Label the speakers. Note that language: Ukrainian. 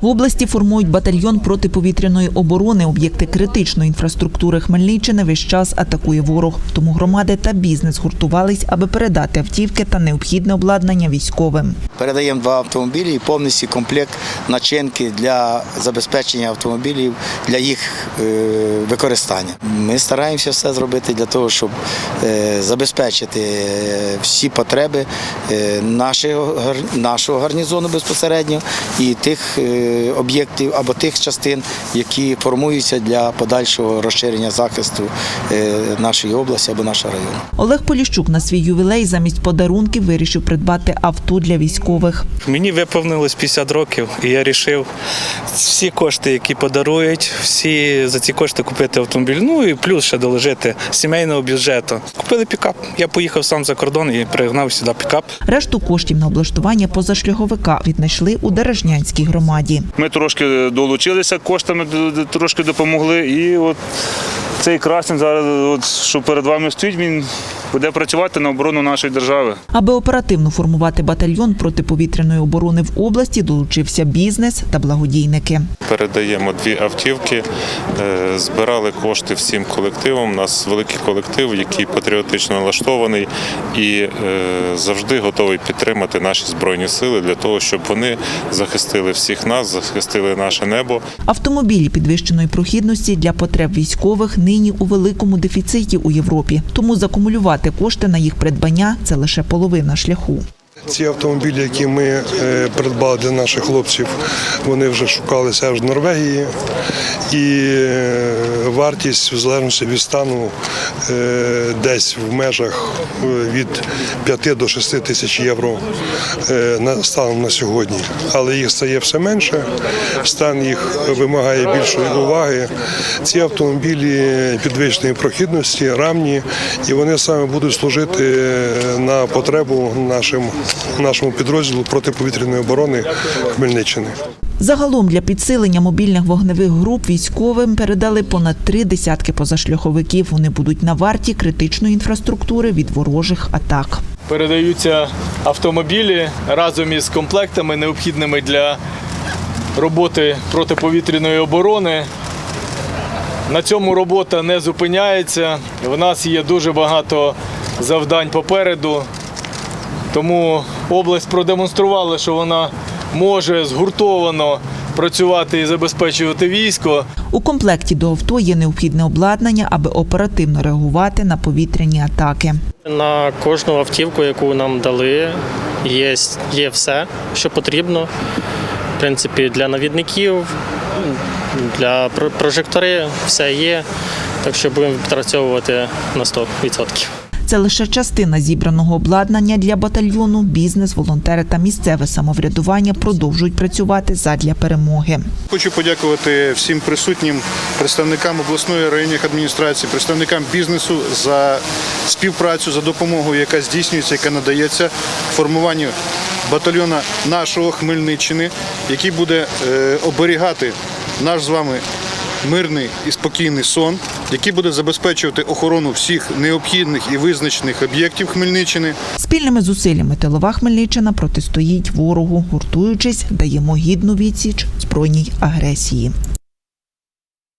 Speaker 1: В області формують батальйон протиповітряної оборони. Об'єкти критичної інфраструктури Хмельниччини весь час атакує ворог. Тому громади та бізнес гуртувались, аби передати автівки та необхідне обладнання військовим.
Speaker 2: Передаємо два автомобілі і повністю комплект начинки для забезпечення автомобілів для їх е, використання. Ми стараємося все зробити для того, щоб е, забезпечити е, всі потреби нашого, гар- гарнізону безпосередньо і тих об'єктів або тих частин, які формуються для подальшого розширення захисту е, нашої області або нашого району.
Speaker 1: Олег Поліщук на свій ювілей замість подарунків вирішив придбати авто для військових.
Speaker 3: Мені виповнилось 50 років, і я вирішив всі кошти, які подарують, всі за ці кошти купити автомобіль. Ну і плюс ще доложити сімейного бюджету. Купили пікап. Я поїхав сам за кордон і пригнав сюди пікап.
Speaker 1: Решту коштів на облаштування позашляховика віднайшли у Дережнянській громаді.
Speaker 4: Ми трошки долучилися коштами, трошки допомогли. І от цей красень зараз, от, що перед вами стоїть, він буде працювати на оборону нашої держави.
Speaker 1: Аби оперативно формувати батальйон протиповітряної оборони в області, долучився бізнес та благодійники.
Speaker 5: Передаємо дві автівки, е, збирали кошти всім колективам. У нас великий колектив, який патріотично налаштований і е, завжди готовий підтримати наші збройні сили для того, щоб вони захистили всіх нас, захистили наше небо.
Speaker 1: Автомобілі підвищеної прохідності для потреб військових нині у великому дефіциті у Європі. Тому закумулювати кошти на їх придбання це лише половина шляху.
Speaker 6: Ці автомобілі, які ми е, придбали для наших хлопців, вони вже шукалися аж в Норвегії, і е, вартість, в залежності від стану, е, десь в межах від 5 до 6 тисяч євро станом на сьогодні. Але їх стає все менше, стан їх вимагає більшої уваги. Ці автомобілі підвищеної прохідності, рамні, і вони саме будуть служити на потребу нашим, нашому підрозділу протиповітряної оборони Хмельниччини.
Speaker 1: Загалом для підсилення мобільних вогневих груп військовим передали понад три десятки позашляховиків. Вони будуть на варті критичної інфраструктури від ворожих атак.
Speaker 7: передаються автомобілі разом із комплектами, необхідними для роботи протиповітряної оборони. На цьому робота не зупиняється. В нас є дуже багато завдань попереду. Тому область продемонструвала, що вона може згуртовано працювати і забезпечувати військо.
Speaker 1: У комплекті до авто є необхідне обладнання, аби оперативно реагувати на повітряні атаки.
Speaker 8: На кожну автівку, яку нам дали, є, є все, що потрібно. В принципі, для навідників, для про- прожектори все є. Так що будемо відпрацьовувати на 100%.
Speaker 1: Це лише частина зібраного обладнання для батальйону. Бізнес, волонтери та місцеве самоврядування продовжують працювати задля перемоги.
Speaker 9: Хочу подякувати всім присутнім представникам обласної районних адміністрацій, представникам бізнесу за співпрацю, за допомогу, яка здійснюється, яка надається формуванню батальйона нашого Хмельниччини, який буде е, оберігати наш з вами мирний і спокійний сон, який буде забезпечувати охорону всіх необхідних і визначених об'єктів Хмельниччини.
Speaker 1: Спільними зусиллями тилова Хмельниччина протистоїть ворогу, гуртуючись, даємо гідну відсіч збройній агресії.